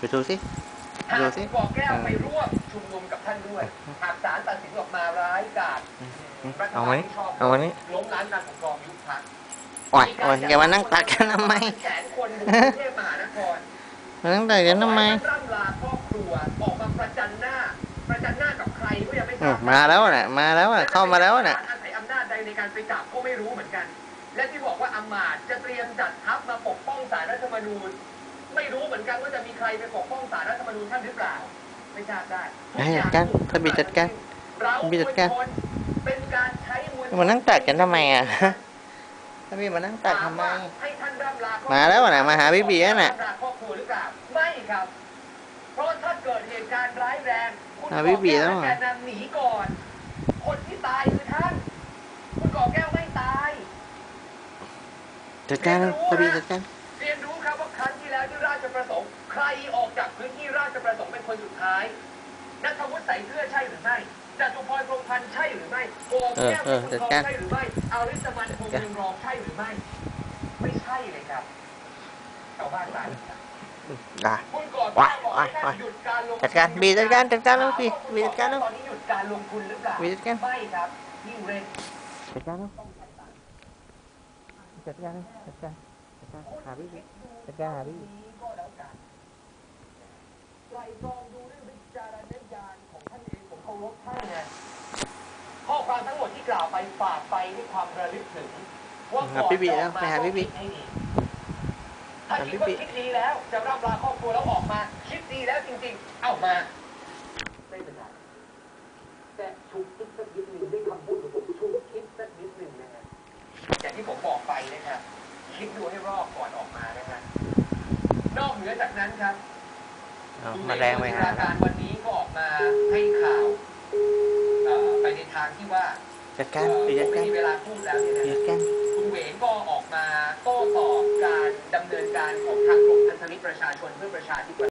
ไปดูสิหากดูคุสิณกอแก้วไปร่วมชุมนุมกับท่านด้วย หากศาลตัดสินออกมาร้ายกาจรัฐเอาบาไหมลที่ชอบเอาวันนี้ล้มล้างการปกครองยุบพรรคโอ้ยโอ้ยแกมานั่งตักกันทำไมแสนคนบุกกรุงเทพมหานครมานั่งตักกันทำไมขอให้ท่านร่ำลาครอบครัวออกมาประจันหน้า ประจันหน้ากับใครก็ยังไม่ทอืรามบมาแล้วน่ะ มาแล้วน่ะ เข้ามาแล้วน่ะอาศัยอำนาจใดในการไปจับก็ไม่รู้เหมือนกัน และที่บอกว่าอำมาตย์จะเตรียมจัดทัพมาปกป้องศาลรัฐธรรมนูญ ไม่รู้เหมือนกันว่าจะมีใครไปปกป้องศาลรัฐธรรมนูญท่านหรือเปล่า ไม่ทราบได้ให้จัดการท่านบีจัดการเราบีจัดการมวลชนเป็นการใช้มวลชนมานั่งตักกันทำไมอะถ้าพี่มานั่งตักทำไมให้ท่านร่ำลาครอบครัมาแล้วน่ะมาหาพี่บีแล้วน่ะร่ำลาครอบครัวหรือเปล่าไม่ครับเพราะถ้าเกิดเหตุการณ์ร้ายแรงคุณหาพี่บีแล้วก่อเหรอก้และแกนนำหนีก่อน คนที่ตายคือท่าน คุณก่อแก้วไม่ตายจัดการเลยพี่บีจัดการ เรียนรู้ครับว่าครั้งที่แล้วที่ราชประสงค์ ใครออกจากพื้นที่ราชประสงค์เป็นคนสุดท้ายนัทวุฒิใส่เสื้อใช่หรือไม่จตุพรพรหมพันธ์ใช่หรือไม่โอมแก้วเออเออเป็นคนทองจัดการใช่หรือไม่อาริสมันคงเมืองรองใช่หรือไม่ ไม่ใช่เลยครับชาวบ้านตายครับอะคุณก่อนว้ายบอกให้ท่านว้ายหยุดการลงทุนจัดการบีจัดการจัดการแล้วพี่บีจัดการแล้วตอนนี้หยุดการลงทุนหรือเปล่าบีจัดการไม่ครับยิ่งเร่งจัดการแล้วจัดการเลยจัดการจัด กาหาพี่บีจัดกาหาพี่ไตรตรองดูด้วยวิจารณญาณของท่านเองผมเคารพท่านไงข้อความทั้งหมดที่กล่าวไปฝากไปด้วยความระลึกถึงว่าหาพี่บีแล้วไปหาพี่บีให้ดีถ้าคิดว่าคิดดีแล้ว จะร่ำลาครอบครัวแล้วออกมา คิดดีแล้วจริงๆ เอามาไม่เป็นไรแต่ชุกคิดสักนิดหนึ่งด้วยคำพูดของผมชุกคิดสักนิดหนึ่งนะฮะอย่างที่ผมบอกไปนะครับ คิดดูให้รอบก่อนออกมานะฮะนอกเหนือจากนั้นครับเอามาแรงไปหาดูในการวันนี้ก็ออกมาให้ข่าวเอ่อไปในทางที่ว่าจัดการเอ่อบีจัดไม่การมีเวลาพูดแล้วเนี่ยบีนะจัดการคุณเหวงก็ออกมาโต้ตอบการดำเนินการของทางกลุ่มพันธมิตรประชาชนเพื่อประชาธิปไตย